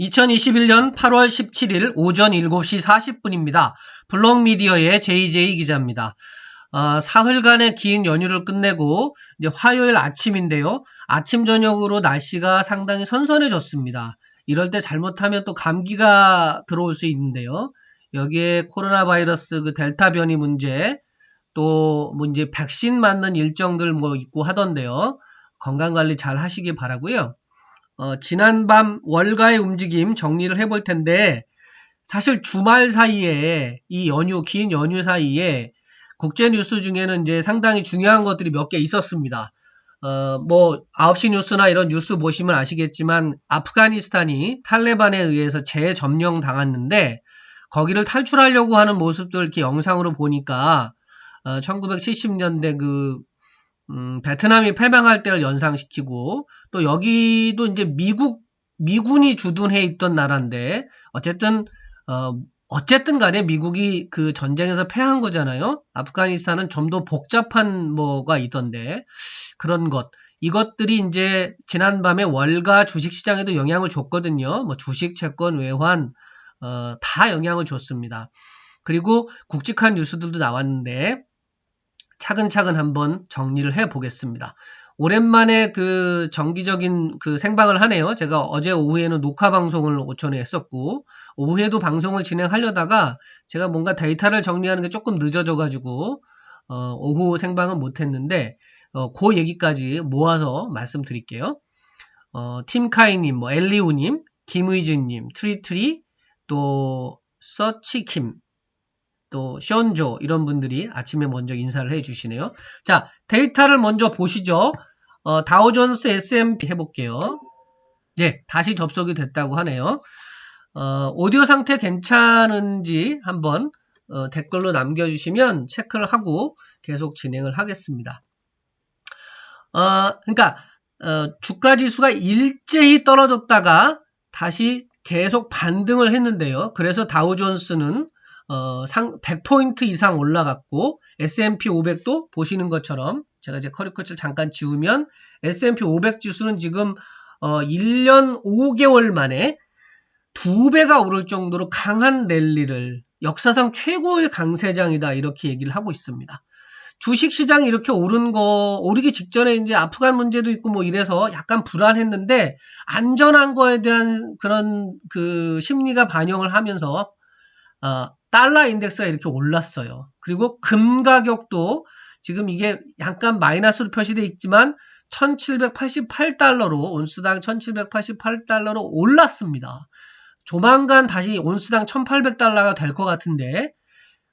2021년 8월 17일 오전 7시 40분입니다. 블록미디어의 JJ 기자입니다. 어, 사흘간의 긴 연휴를 끝내고 이제 화요일 아침인데요. 아침 저녁으로 날씨가 상당히 선선해졌습니다. 이럴 때 잘못하면 또 감기가 들어올 수 있는데요. 여기에 코로나 바이러스 그 델타 변이 문제 또 문제 백신 맞는 일정들 뭐 있고 하던데요. 건강 관리 잘 하시기 바라고요. 어, 지난밤 월가의 움직임 정리를 해볼 텐데 사실 주말 사이에 이 연휴 긴 연휴 사이에 국제 뉴스 중에는 이제 상당히 중요한 것들이 몇 개 있었습니다. 어, 뭐 9시 뉴스나 이런 뉴스 보시면 아시겠지만 아프가니스탄이 탈레반에 의해서 재점령 당했는데 거기를 탈출하려고 하는 모습들 이렇게 영상으로 보니까 어, 1970년대 그 음, 베트남이 패망할 때를 연상시키고 또 여기도 이제 미국 미군이 주둔해 있던 나라인데 어쨌든 어 어쨌든 간에 미국이 그 전쟁에서 패한 거잖아요. 아프가니스탄은 좀 더 복잡한 뭐가 있던데 그런 것 이것들이 이제 지난밤에 월가 주식 시장에도 영향을 줬거든요. 뭐 주식, 채권, 외환 어, 다 영향을 줬습니다. 그리고 굵직한 뉴스들도 나왔는데 차근차근 한번 정리를 해 보겠습니다. 오랜만에 그 정기적인 그 생방을 하네요. 제가 어제 오후에는 녹화 방송을 오전에 했었고, 오후에도 방송을 진행하려다가 제가 뭔가 데이터를 정리하는 게 조금 늦어져 가지고, 어, 오후 생방은 못 했는데, 어, 그 얘기까지 모아서 말씀드릴게요. 어, 팀카이님, 뭐, 엘리우님, 김의진님, 트리트리, 또, 서치킴, 또 션조 이런 분들이 아침에 먼저 인사를 해주시네요. 자 데이터를 먼저 보시죠. 어, 다우존스 S&P 해볼게요. 네 다시 접속이 됐다고 하네요. 어, 오디오 상태 괜찮은지 한번 어, 댓글로 남겨주시면 체크를 하고 계속 진행을 하겠습니다. 어, 그러니까 어, 주가 지수가 일제히 떨어졌다가 다시 계속 반등을 했는데요. 그래서 다우존스는 어, 상, 100포인트 이상 올라갔고 S&P 500도 보시는 것처럼 제가 이제 커리커처를 잠깐 지우면 S&P 500 지수는 지금 어, 1년 5개월 만에 두 배가 오를 정도로 강한 랠리를 역사상 최고의 강세장이다 이렇게 얘기를 하고 있습니다. 주식 시장이 이렇게 오른 거 오르기 직전에 이제 아프간 문제도 있고 뭐 이래서 약간 불안했는데 안전한 거에 대한 그런 그 심리가 반영을 하면서 어, 달러 인덱스가 이렇게 올랐어요. 그리고 금 가격도 지금 이게 약간 마이너스로 표시되어 있지만 1788달러로 온스당 1788달러로 올랐습니다. 조만간 다시 온스당 1800달러가 될 것 같은데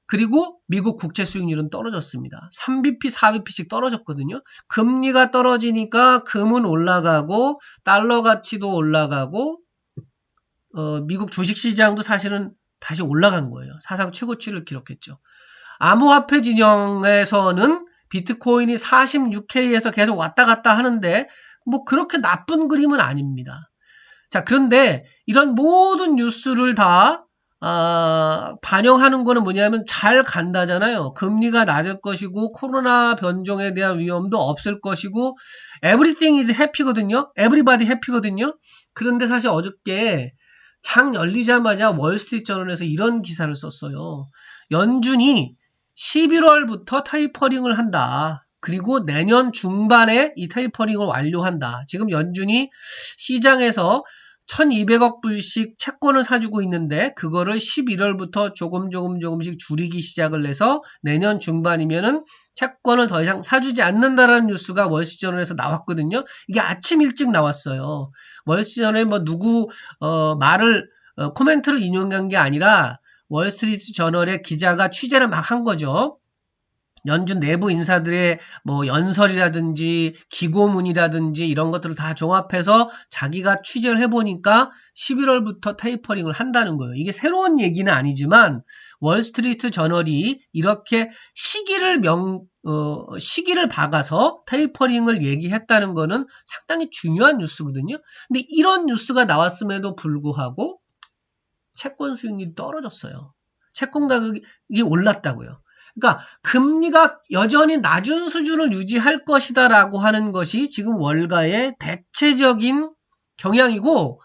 그리고 미국 국채 수익률은 떨어졌습니다. 3bp, 4bp씩 떨어졌거든요. 금리가 떨어지니까 금은 올라가고 달러 가치도 올라가고 어, 미국 주식 시장도 사실은 다시 올라간 거예요. 사상 최고치를 기록했죠. 암호화폐 진영에서는 비트코인이 46K에서 계속 왔다 갔다 하는데 뭐 그렇게 나쁜 그림은 아닙니다. 자, 그런데 이런 모든 뉴스를 다 어, 반영하는 거는 뭐냐면 잘 간다잖아요. 금리가 낮을 것이고 코로나 변종에 대한 위험도 없을 것이고 everything is happy거든요. everybody happy거든요. 그런데 사실 어저께 장 열리자마자 월스트리트 저널에서 이런 기사를 썼어요. 연준이 11월부터 타이퍼링을 한다. 그리고 내년 중반에 이 타이퍼링을 완료한다. 지금 연준이 시장에서 1200억 불씩 채권을 사주고 있는데 그거를 11월부터 조금 조금 조금씩 줄이기 시작을 해서 내년 중반이면은 채권을 더 이상 사주지 않는다라는 뉴스가 월시저널에서 나왔거든요. 이게 아침 일찍 나왔어요. 월시저널에 뭐 누구 어, 말을 어, 코멘트를 인용한 게 아니라 월스트리트 저널의 기자가 취재를 막 한 거죠. 연준 내부 인사들의 뭐 연설이라든지 기고문이라든지 이런 것들을 다 종합해서 자기가 취재를 해보니까 11월부터 테이퍼링을 한다는 거예요. 이게 새로운 얘기는 아니지만 월스트리트 저널이 이렇게 시기를 명, 어, 시기를 박아서 테이퍼링을 얘기했다는 거는 상당히 중요한 뉴스거든요. 근데 이런 뉴스가 나왔음에도 불구하고 채권 수익률이 떨어졌어요. 채권 가격이 올랐다고요. 그러니까 금리가 여전히 낮은 수준을 유지할 것이다라고 하는 것이 지금 월가의 대체적인 경향이고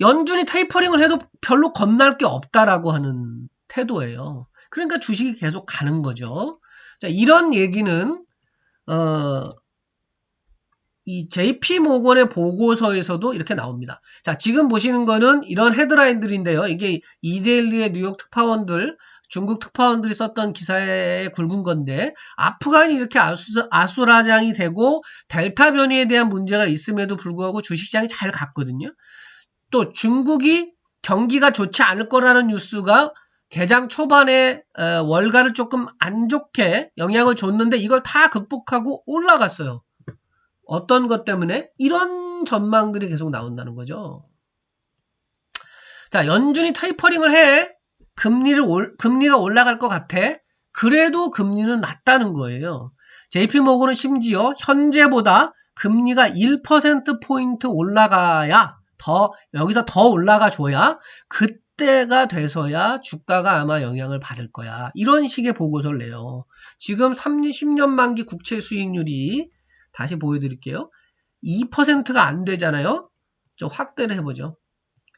연준이 테이퍼링을 해도 별로 겁날 게 없다라고 하는 태도예요. 그러니까 주식이 계속 가는 거죠. 자, 이런 얘기는 어, 이 JP 모건의 보고서에서도 이렇게 나옵니다. 자, 지금 보시는 거는 이런 헤드라인들인데요. 이게 이데일리의 뉴욕 특파원들, 중국 특파원들이 썼던 기사에 굵은 건데, 아프간이 이렇게 아수, 아수라장이 되고, 델타 변이에 대한 문제가 있음에도 불구하고 주식시장이 잘 갔거든요. 또 중국이 경기가 좋지 않을 거라는 뉴스가 개장 초반에 월가를 조금 안 좋게 영향을 줬는데 이걸 다 극복하고 올라갔어요. 어떤 것 때문에? 이런 전망들이 계속 나온다는 거죠. 자, 연준이 테이퍼링을 해. 금리를 올, 금리가 올라갈 것 같아. 그래도 금리는 낮다는 거예요. JP 모건은 심지어 현재보다 금리가 1%포인트 올라가야 더, 여기서 더 올라가 줘야 그때가 돼서야 주가가 아마 영향을 받을 거야. 이런 식의 보고서를 내요. 지금 3, 10년 만기 국채 수익률이 다시 보여드릴게요. 2%가 안 되잖아요. 좀 확대를 해보죠.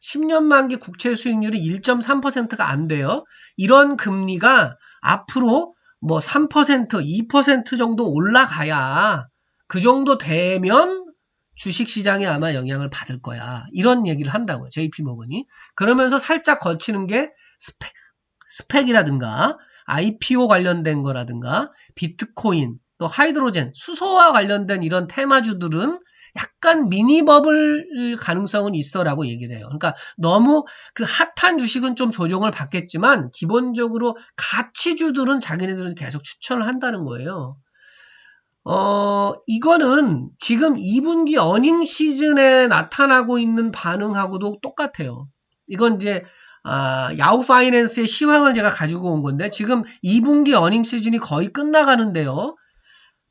10년 만기 국채 수익률이 1.3%가 안 돼요. 이런 금리가 앞으로 뭐 3%, 2% 정도 올라가야 그 정도 되면 주식시장에 아마 영향을 받을 거야. 이런 얘기를 한다고요. JP 모건이. 그러면서 살짝 거치는 게 스펙, 스펙이라든가 IPO 관련된 거라든가 비트코인 또 하이드로젠, 수소와 관련된 이런 테마주들은 약간 미니 버블 가능성은 있어라고 얘기를 해요. 그러니까 너무 그 핫한 주식은 좀 조정을 받겠지만 기본적으로 가치주들은 자기네들은 계속 추천을 한다는 거예요. 어, 이거는 지금 2분기 어닝 시즌에 나타나고 있는 반응하고도 똑같아요. 이건 이제 아, 야후 파이낸스의 시황을 제가 가지고 온 건데 지금 2분기 어닝 시즌이 거의 끝나가는데요.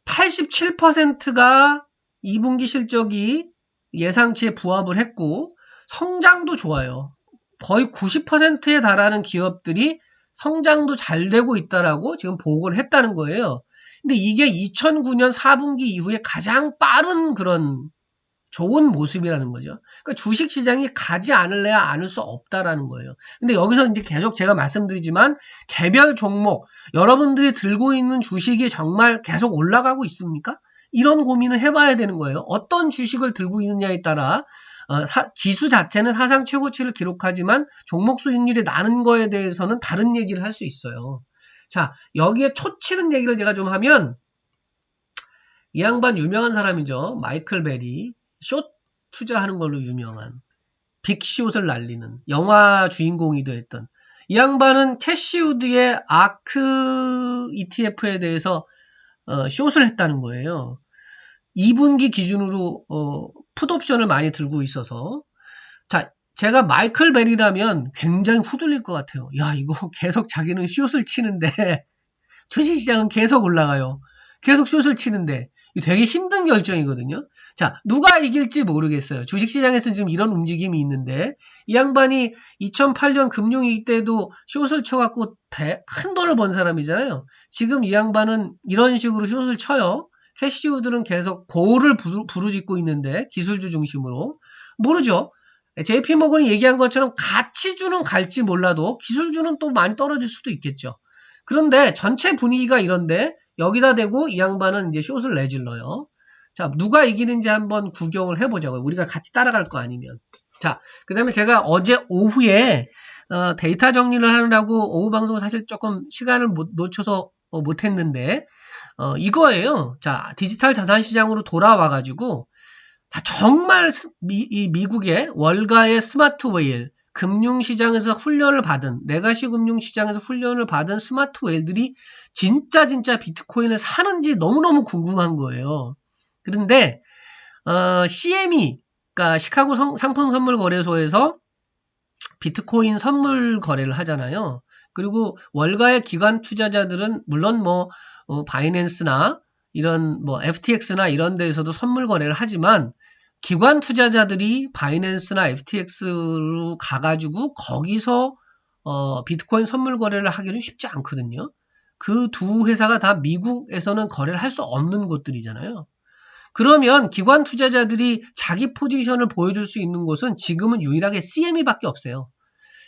87%가 2분기 실적이 예상치에 부합을 했고 성장도 좋아요. 거의 90%에 달하는 기업들이 성장도 잘 되고 있다라고 지금 보고를 했다는 거예요. 근데 이게 2009년 4분기 이후에 가장 빠른 그런 좋은 모습이라는 거죠. 그러니까 주식 시장이 가지 않을래야 않을 수 없다라는 거예요. 근데 여기서 이제 계속 제가 말씀드리지만 개별 종목 여러분들이 들고 있는 주식이 정말 계속 올라가고 있습니까? 이런 고민을 해봐야 되는 거예요. 어떤 주식을 들고 있느냐에 따라 어, 사, 지수 자체는 사상 최고치를 기록하지만 종목 수익률이 나는 거에 대해서는 다른 얘기를 할 수 있어요. 자 여기에 초치는 얘기를 제가 좀 하면 이 양반 유명한 사람이죠. 마이클 베리. 숏 투자하는 걸로 유명한 빅시옷을 날리는 영화 주인공이도 했던 이 양반은 캐시우드의 아크 ETF에 대해서 어, 숏을 했다는 거예요. 2분기 기준으로 어, 풋옵션을 많이 들고 있어서 자 제가 마이클 벨이라면 굉장히 후들릴 것 같아요. 야 이거 계속 자기는 숏을 치는데 주식시장은 계속 올라가요. 계속 숏을 치는데 되게 힘든 결정이거든요. 자, 누가 이길지 모르겠어요. 주식시장에서 지금 이런 움직임이 있는데, 이 양반이 2008년 금융위기 때도 숏을 쳐갖고 대, 큰 돈을 번 사람이잖아요. 지금 이 양반은 이런 식으로 숏을 쳐요. 캐시우들은 계속 고를 부르, 부르짓고 있는데, 기술주 중심으로. 모르죠. JP 모건이 얘기한 것처럼 가치주는 갈지 몰라도 기술주는 또 많이 떨어질 수도 있겠죠. 그런데 전체 분위기가 이런데 여기다 대고 이 양반은 이제 숏을 내질러요. 자, 누가 이기는지 한번 구경을 해보자고요. 우리가 같이 따라갈 거 아니면. 자, 그 다음에 제가 어제 오후에 어, 데이터 정리를 하느라고 오후 방송을 사실 조금 시간을 못, 놓쳐서 어, 못했는데 어, 이거예요. 자, 디지털 자산 시장으로 돌아와 가지고 자, 정말 미, 이 미국의 월가의 스마트 웨일 금융시장에서 훈련을 받은 레가시 금융시장에서 훈련을 받은 스마트 웨일들이 진짜 진짜 비트코인을 사는지 너무너무 궁금한 거예요. 그런데 어, CME 그러니까 시카고 성, 상품 선물 거래소에서 비트코인 선물 거래를 하잖아요. 그리고 월가의 기관 투자자들은 물론 뭐 어, 바이낸스나 이런 뭐 FTX나 이런 데에서도 선물 거래를 하지만 기관 투자자들이 바이낸스나 FTX로 가가지고 거기서 어, 비트코인 선물 거래를 하기는 쉽지 않거든요. 그 두 회사가 다 미국에서는 거래를 할 수 없는 곳들이잖아요. 그러면 기관 투자자들이 자기 포지션을 보여줄 수 있는 곳은 지금은 유일하게 CME밖에 없어요.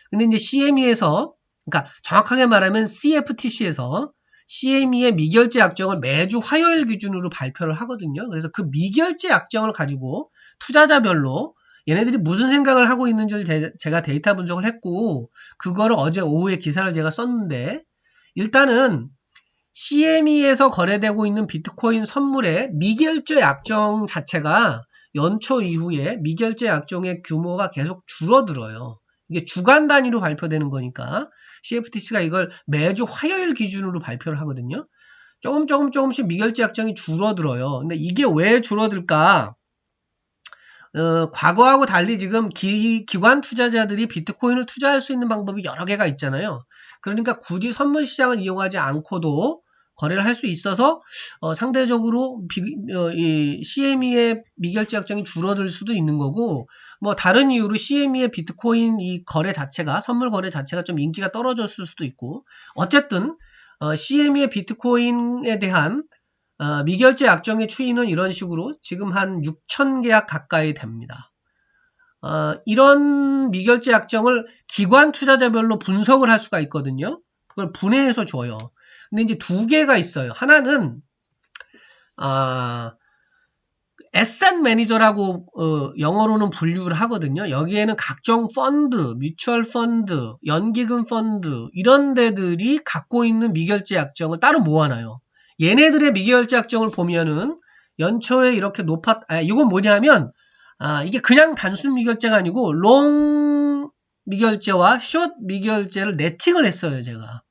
근데 이제 CME에서 그러니까 정확하게 말하면 CFTC에서 CME의 미결제 약정을 매주 화요일 기준으로 발표를 하거든요. 그래서 그 미결제 약정을 가지고 투자자별로 얘네들이 무슨 생각을 하고 있는지를 제가 데이터 분석을 했고 그거를 어제 오후에 기사를 제가 썼는데 일단은 CME에서 거래되고 있는 비트코인 선물의 미결제 약정 자체가 연초 이후에 미결제 약정의 규모가 계속 줄어들어요. 이게 주간 단위로 발표되는 거니까 CFTC가 이걸 매주 화요일 기준으로 발표를 하거든요. 조금 조금 조금씩 미결제 약정이 줄어들어요. 근데 이게 왜 줄어들까? 어, 과거하고 달리 지금 기, 기관 투자자들이 비트코인을 투자할 수 있는 방법이 여러 개가 있잖아요. 그러니까 굳이 선물 시장을 이용하지 않고도 거래를 할 수 있어서 어, 상대적으로 비, 어, 이 CME의 미결제 약정이 줄어들 수도 있는 거고 뭐 다른 이유로 CME의 비트코인 이 거래 자체가 선물 거래 자체가 좀 인기가 떨어졌을 수도 있고 어쨌든 어, CME의 비트코인에 대한 어, 미결제 약정의 추이는 이런 식으로 지금 한 6천 계약 가까이 됩니다. 어, 이런 미결제 약정을 기관 투자자별로 분석을 할 수가 있거든요. 그걸 분해해서 줘요. 근데 이제 두 개가 있어요. 하나는 아, 에셋 매니저라고 어, 영어로는 분류를 하거든요. 여기에는 각종 펀드, 뮤추얼 펀드, 연기금 펀드 이런 데들이 갖고 있는 미결제 약정을 따로 모아놔요. 얘네들의 미결제 약정을 보면은 연초에 이렇게 높았, 아, 이건 뭐냐면, 아, 이게 그냥 단순 미결제가 아니고, 롱 미결제와 숏 미결제를 네팅을 했어요, 제가.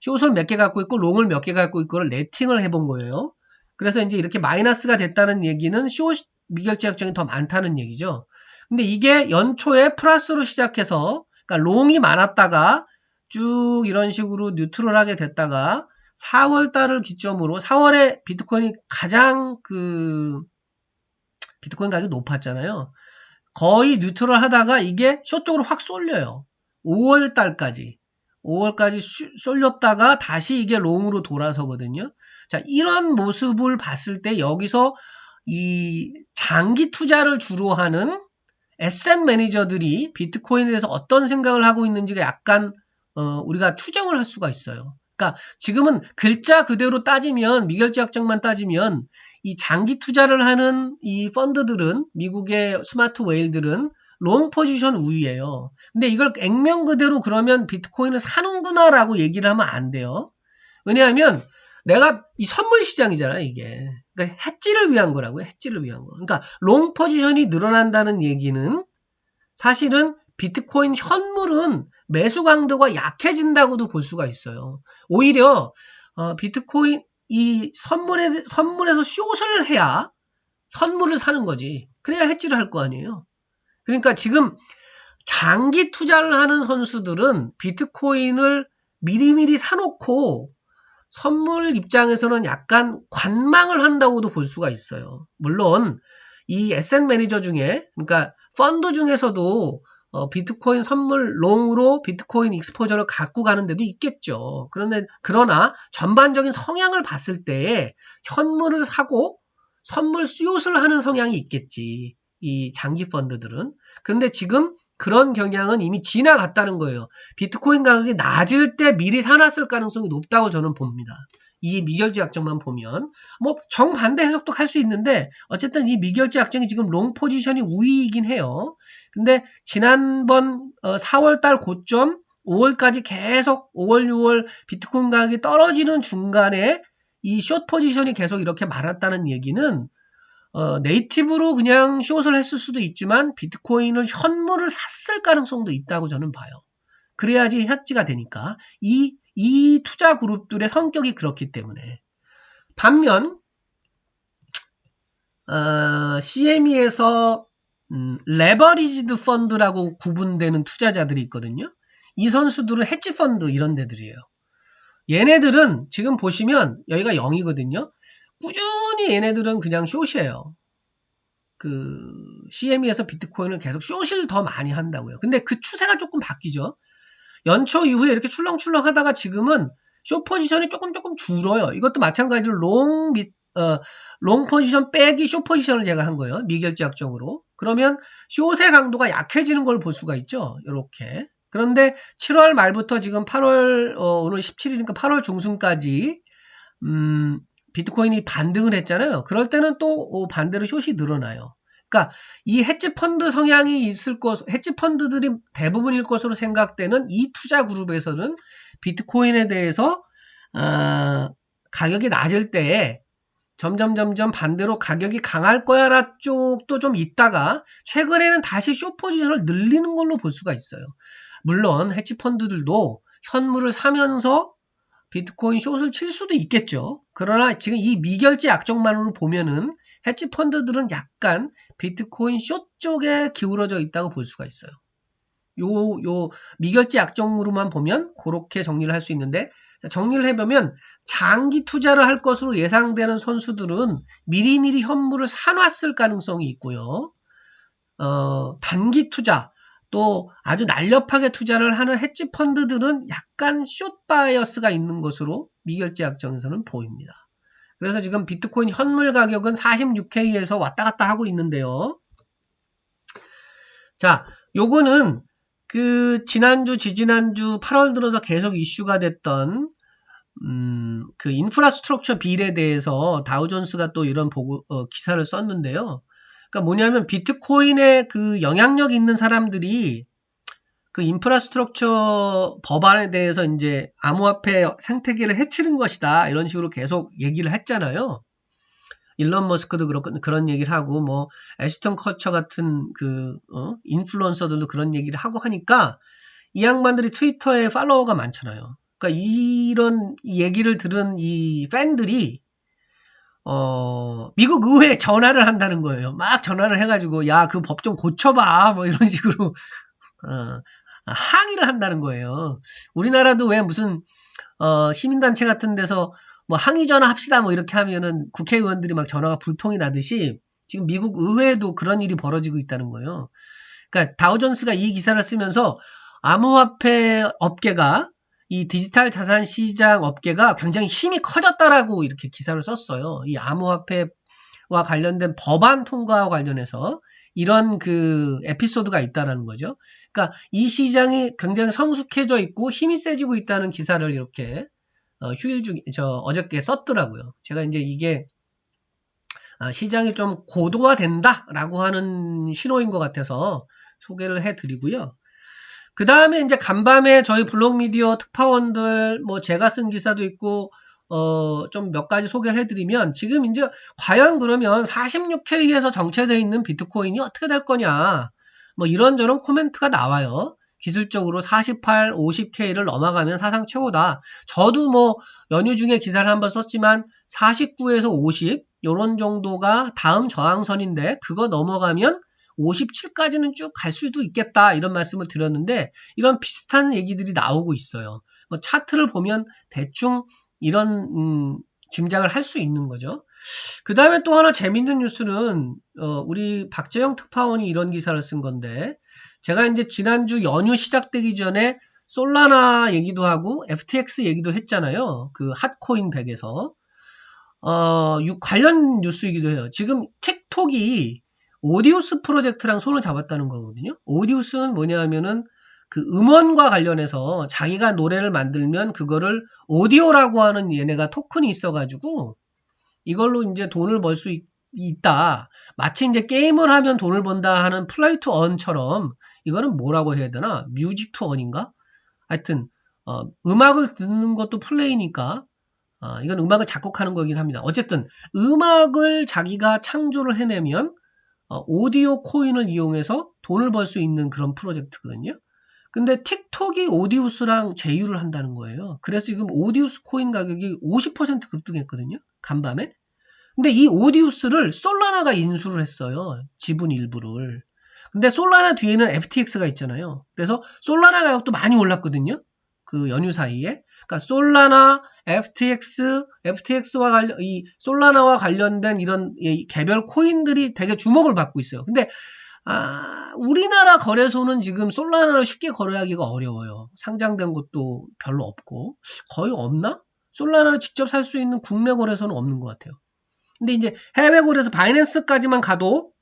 숏을 몇 개 갖고 있고 롱을 몇 개 갖고 있고를 네팅을 해본 거예요. 그래서 이제 이렇게 마이너스가 됐다는 얘기는 숏 미결제 약정이 더 많다는 얘기죠. 근데 이게 연초에 플러스로 시작해서 그러니까 롱이 많았다가 쭉 이런 식으로 뉴트럴하게 됐다가 4월 달을 기점으로 4월에 비트코인이 가장 그 비트코인 가격이 높았잖아요. 거의 뉴트럴 하다가 이게 숏 쪽으로 확 쏠려요. 5월 달까지. 5월까지 쏠렸다가 다시 이게 롱으로 돌아서거든요. 자, 이런 모습을 봤을 때 여기서 이 장기 투자를 주로 하는 에셋 매니저들이 비트코인에 대해서 어떤 생각을 하고 있는지가 약간 어, 우리가 추정을 할 수가 있어요. 그러니까 지금은 글자 그대로 따지면 미결제 약정만 따지면 이 장기 투자를 하는 이 펀드들은 미국의 스마트 웨일들은 롱 포지션 우위예요. 근데 이걸 액면 그대로 그러면 비트코인을 사는구나라고 얘기를 하면 안 돼요. 왜냐하면 내가 이 선물 시장이잖아 이게. 그러니까 해지를 위한 거라고요. 해지를 위한 거. 그러니까 롱 포지션이 늘어난다는 얘기는 사실은 비트코인 현물은 매수 강도가 약해진다고도 볼 수가 있어요. 오히려 어, 비트코인 이 선물에 선물에서 숏을 해야 현물을 사는 거지. 그래야 해지를 할 거 아니에요. 그러니까 지금 장기 투자를 하는 선수들은 비트코인을 미리미리 사놓고 선물 입장에서는 약간 관망을 한다고도 볼 수가 있어요. 물론 이 에셋 매니저 중에 그러니까 펀드 중에서도 어, 비트코인 선물 롱으로 비트코인 익스포저를 갖고 가는 데도 있겠죠. 그런데 그러나 전반적인 성향을 봤을 때 현물을 사고 선물 수요를 하는 성향이 있겠지. 이 장기 펀드들은. 근데 지금 그런 경향은 이미 지나갔다는 거예요. 비트코인 가격이 낮을 때 미리 사놨을 가능성이 높다고 저는 봅니다. 이 미결제 약정만 보면 뭐 정반대 해석도 할 수 있는데 어쨌든 이 미결제 약정이 지금 롱 포지션이 우위이긴 해요. 근데 지난번 4월 어, 달 고점 5월까지 계속 5월 6월 비트코인 가격이 떨어지는 중간에 이 숏 포지션이 계속 이렇게 많았다는 얘기는 어, 네이티브로 그냥 숏을 했을 수도 있지만 비트코인을 현물을 샀을 가능성도 있다고 저는 봐요. 그래야지 해지가 되니까 이, 이 투자 그룹들의 성격이 그렇기 때문에 반면 어, CME에서 음, 레버리지드 펀드라고 구분되는 투자자들이 있거든요. 이 선수들은 헤지 펀드 이런 데들이에요. 얘네들은 지금 보시면 여기가 0이거든요. 꾸준히 얘네들은 그냥 숏이에요. 그 CME에서 비트코인을 계속 숏을 더 많이 한다고요. 근데 그 추세가 조금 바뀌죠. 연초 이후에 이렇게 출렁출렁 하다가 지금은 숏 포지션이 조금 조금 줄어요. 이것도 마찬가지로 롱, 어, 롱 포지션 빼기 숏 포지션을 제가 한 거예요. 미결제 약정으로. 그러면 숏의 강도가 약해지는 걸 볼 수가 있죠. 이렇게. 그런데 7월 말부터 지금 8월 어, 오늘 17일이니까 8월 중순까지 음, 비트코인이 반등을 했잖아요. 그럴 때는 또 어, 반대로 숏이 늘어나요. 그러니까 이 헤지 펀드 성향이 있을 것, 헤지 펀드들이 대부분일 것으로 생각되는 이 투자 그룹에서는 비트코인에 대해서 어, 가격이 낮을 때 점점 점점 반대로 가격이 강할 거야라 쪽도 좀 있다가 최근에는 다시 쇼 포지션을 늘리는 걸로 볼 수가 있어요. 물론 헤지 펀드들도 현물을 사면서 비트코인 숏을 칠 수도 있겠죠. 그러나 지금 이 미결제 약정만으로 보면은 헤지 펀드들은 약간 비트코인 숏 쪽에 기울어져 있다고 볼 수가 있어요. 요, 요 미결제 약정으로만 보면 그렇게 정리를 할 수 있는데 정리를 해보면 장기 투자를 할 것으로 예상되는 선수들은 미리미리 현물을 사놨을 가능성이 있고요. 어, 단기 투자 또 아주 날렵하게 투자를 하는 헤지 펀드들은 약간 숏 바이어스가 있는 것으로 미결제 약 정에서는 보입니다. 그래서 지금 비트코인 현물 가격은 46K에서 왔다 갔다 하고 있는데요. 자, 요거는 그 지난주, 지지난주 8월 들어서 계속 이슈가 됐던 음, 그 인프라스트럭처 빌에 대해서 다우존스가 또 이런 보고 어, 기사를 썼는데요. 그러니까 뭐냐면 비트코인의 그 영향력 있는 사람들이 그 인프라스트럭처 법안에 대해서 이제 암호화폐 생태계를 해치는 것이다 이런 식으로 계속 얘기를 했잖아요. 일론 머스크도 그런 그런 얘기를 하고 뭐 에스턴 커처 같은 그 어? 인플루언서들도 그런 얘기를 하고 하니까 이 양반들이 트위터에 팔로워가 많잖아요. 그러니까 이런 얘기를 들은 이 팬들이 어, 미국 의회에 전화를 한다는 거예요. 막 전화를 해가지고, 야, 그 법 좀 고쳐봐. 뭐 이런 식으로, 어, 항의를 한다는 거예요. 우리나라도 왜 무슨, 어, 시민단체 같은 데서 뭐 항의 전화 합시다. 뭐 이렇게 하면은 국회의원들이 막 전화가 불통이 나듯이 지금 미국 의회에도 그런 일이 벌어지고 있다는 거예요. 그러니까 다우존스가 이 기사를 쓰면서 암호화폐 업계가 이 디지털 자산 시장 업계가 굉장히 힘이 커졌다라고 이렇게 기사를 썼어요. 이 암호화폐와 관련된 법안 통과와 관련해서 이런 그 에피소드가 있다라는 거죠. 그러니까 이 시장이 굉장히 성숙해져 있고 힘이 세지고 있다는 기사를 이렇게 어, 휴일 중, 저 어저께 썼더라고요. 제가 이제 이게 아, 시장이 좀 고도화된다라고 하는 신호인 것 같아서 소개를 해드리고요. 그 다음에 이제 간밤에 저희 블록 미디어 특파원들 뭐 제가 쓴 기사도 있고 어, 좀 몇 가지 소개를 해드리면 지금 이제 과연 그러면 46K에서 정체되어 있는 비트코인이 어떻게 될 거냐 뭐 이런저런 코멘트가 나와요. 기술적으로 48, 50K를 넘어가면 사상 최고다. 저도 뭐 연휴 중에 기사를 한번 썼지만 49에서 50 요런 정도가 다음 저항선인데 그거 넘어가면 57까지는 쭉 갈 수도 있겠다 이런 말씀을 드렸는데 이런 비슷한 얘기들이 나오고 있어요. 뭐 차트를 보면 대충 이런 음, 짐작을 할 수 있는 거죠. 그 다음에 또 하나 재밌는 뉴스는 어, 우리 박재영 특파원이 이런 기사를 쓴 건데 제가 이제 지난주 연휴 시작되기 전에 솔라나 얘기도 하고 FTX 얘기도 했잖아요. 그 핫코인 100에서 어, 관련 뉴스이기도 해요. 지금 틱톡이 오디우스 프로젝트랑 손을 잡았다는 거거든요. 오디우스는 뭐냐 하면은 그 음원과 관련해서 자기가 노래를 만들면 그거를 오디오라고 하는 얘네가 토큰이 있어가지고 이걸로 이제 돈을 벌 수 있다. 마치 이제 게임을 하면 돈을 번다 하는 플레이 투 언처럼 이거는 뭐라고 해야 되나? 뮤직 투 언인가? 하여튼 어, 음악을 듣는 것도 플레이니까 어, 이건 음악을 작곡하는 거긴 합니다. 어쨌든 음악을 자기가 창조를 해내면 어, 오디오 코인을 이용해서 돈을 벌 수 있는 그런 프로젝트거든요. 근데 틱톡이 오디우스랑 제휴를 한다는 거예요. 그래서 지금 오디우스 코인 가격이 50% 급등했거든요. 간밤에. 근데 이 오디우스를 솔라나가 인수를 했어요. 지분 일부를. 근데 솔라나 뒤에는 FTX가 있잖아요. 그래서 솔라나 가격도 많이 올랐거든요. 그 연휴 사이에. 그러니까 솔라나, FTX, FTX와 관련 이 솔라나와 관련된 이런 개별 코인들이 되게 주목을 받고 있어요. 근데 아, 우리나라 거래소는 지금 솔라나를 쉽게 거래하기가 어려워요. 상장된 곳도 별로 없고 거의 없나? 솔라나를 직접 살 수 있는 국내 거래소는 없는 것 같아요. 근데 이제 해외 거래소 바이낸스까지만 가도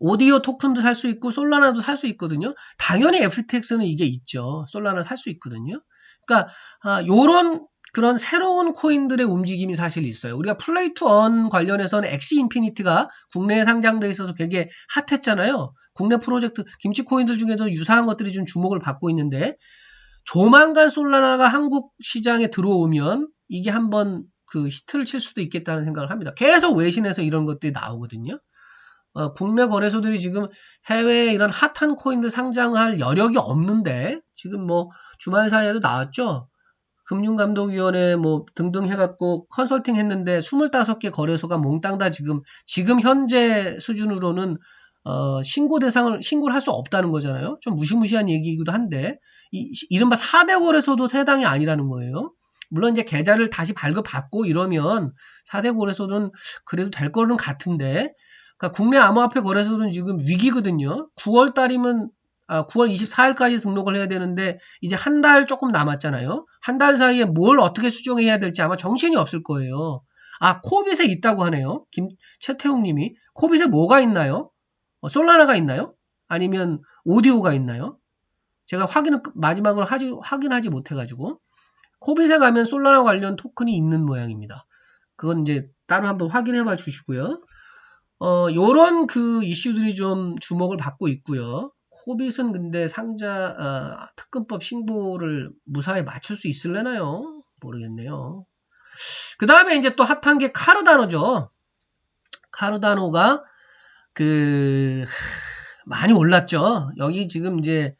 오디오 토큰도 살 수 있고 솔라나도 살 수 있거든요. 당연히 FTX는 이게 있죠. 솔라나 살 수 있거든요. 그러니까 아, 요런 그런 새로운 코인들의 움직임이 사실 있어요. 우리가 플레이 투언 관련해서는 엑시 인피니티가 국내에 상장돼 있어서 되게 핫했잖아요. 국내 프로젝트 김치 코인들 중에도 유사한 것들이 좀 주목을 받고 있는데 조만간 솔라나가 한국 시장에 들어오면 이게 한번 그 히트를 칠 수도 있겠다는 생각을 합니다. 계속 외신에서 이런 것들이 나오거든요. 어, 국내 거래소들이 지금 해외에 이런 핫한 코인들 상장할 여력이 없는데 지금 뭐 주말 사이에도 나왔죠. 금융감독위원회 뭐 등등 해갖고 컨설팅 했는데 25개 거래소가 몽땅 다 지금 지금 현재 수준으로는 어, 신고 대상을 신고를 할 수 없다는 거잖아요. 좀 무시무시한 얘기이기도 한데 이, 이른바 4대 거래소도 해당이 아니라는 거예요. 물론 이제 계좌를 다시 발급받고 이러면 4대 거래소는 그래도 될 거는 같은데 그러니까 국내 암호화폐 거래소는 지금 위기거든요. 9월 달이면 아, 9월 24일까지 등록을 해야 되는데 이제 한 달 조금 남았잖아요. 한 달 사이에 뭘 어떻게 수정해야 될지 아마 정신이 없을 거예요. 아, 코빗에 있다고 하네요. 김 최태웅 님이 코빗에 뭐가 있나요? 어, 솔라나가 있나요? 아니면 오디오가 있나요? 제가 확인을 마지막으로 하지 확인하지 못해 가지고 코빗에 가면 솔라나 관련 토큰이 있는 모양입니다. 그건 이제 따로 한번 확인해 봐 주시고요. 어, 요런 그 이슈들이 좀 주목을 받고 있고요. 코빗은 근데 상자 어, 특근법 신고를 무사히 맞출 수 있을래나요? 모르겠네요. 그 다음에 이제 또 핫한 게 카르다노죠. 카르다노가 그 많이 올랐죠. 여기 지금 이제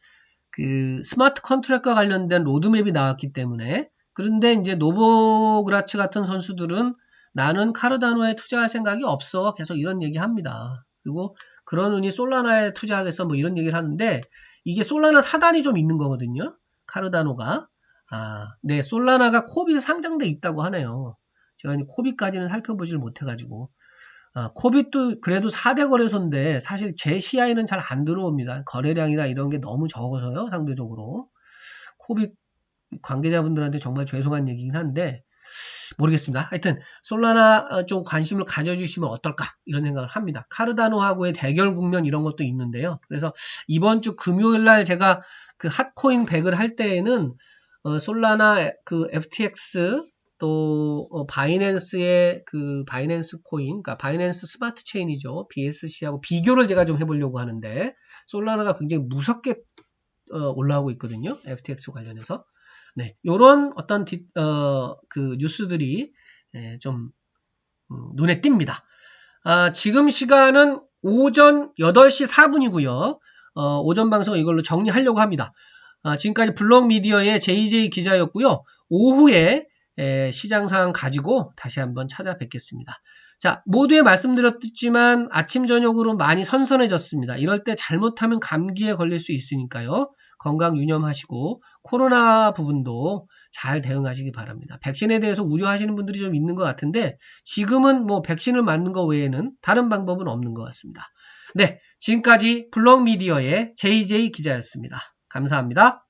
그 스마트 컨트랙과 관련된 로드맵이 나왔기 때문에 그런데 이제 노보그라츠 같은 선수들은 나는 카르다노에 투자할 생각이 없어. 계속 이런 얘기 합니다. 그리고 그러느니 솔라나에 투자하겠어. 뭐 이런 얘기를 하는데 이게 솔라나 사단이 좀 있는 거거든요. 카르다노가. 아, 네, 솔라나가 코빗에 상장돼 있다고 하네요. 제가 코빗까지는 살펴보지를 못해가지고. 아, 코빗도 그래도 4대 거래소인데 사실 제 시야에는 잘 안 들어옵니다. 거래량이나 이런 게 너무 적어서요, 상대적으로. 코빗 관계자분들한테 정말 죄송한 얘기긴 한데, 모르겠습니다. 하여튼 솔라나 어, 좀 관심을 가져주시면 어떨까 이런 생각을 합니다. 카르다노하고의 대결 국면 이런 것도 있는데요. 그래서 이번 주 금요일 날 제가 그 핫코인 100을 할 때에는 어, 솔라나 그 FTX 또 어, 바이낸스의 그 바이낸스 코인, 그러니까 바이낸스 스마트 체인이죠. BSC하고 비교를 제가 좀 해보려고 하는데 솔라나가 굉장히 무섭게 어, 올라오고 있거든요. FTX 관련해서. 네, 요런 어떤 디, 어, 그 뉴스들이 예, 좀 음, 눈에 띕니다. 아, 지금 시간은 오전 8시 4분이고요. 어, 오전 방송 이걸로 정리하려고 합니다. 아, 지금까지 블록 미디어의 JJ 기자였고요. 오후에 에, 시장 상황 가지고 다시 한번 찾아뵙겠습니다. 자, 모두에 말씀드렸지만 아침 저녁으로 많이 선선해졌습니다. 이럴 때 잘못하면 감기에 걸릴 수 있으니까요. 건강 유념하시고 코로나 부분도 잘 대응하시기 바랍니다. 백신에 대해서 우려하시는 분들이 좀 있는 것 같은데 지금은 뭐 백신을 맞는 것 외에는 다른 방법은 없는 것 같습니다. 네, 지금까지 블록미디어의 JJ 기자였습니다. 감사합니다.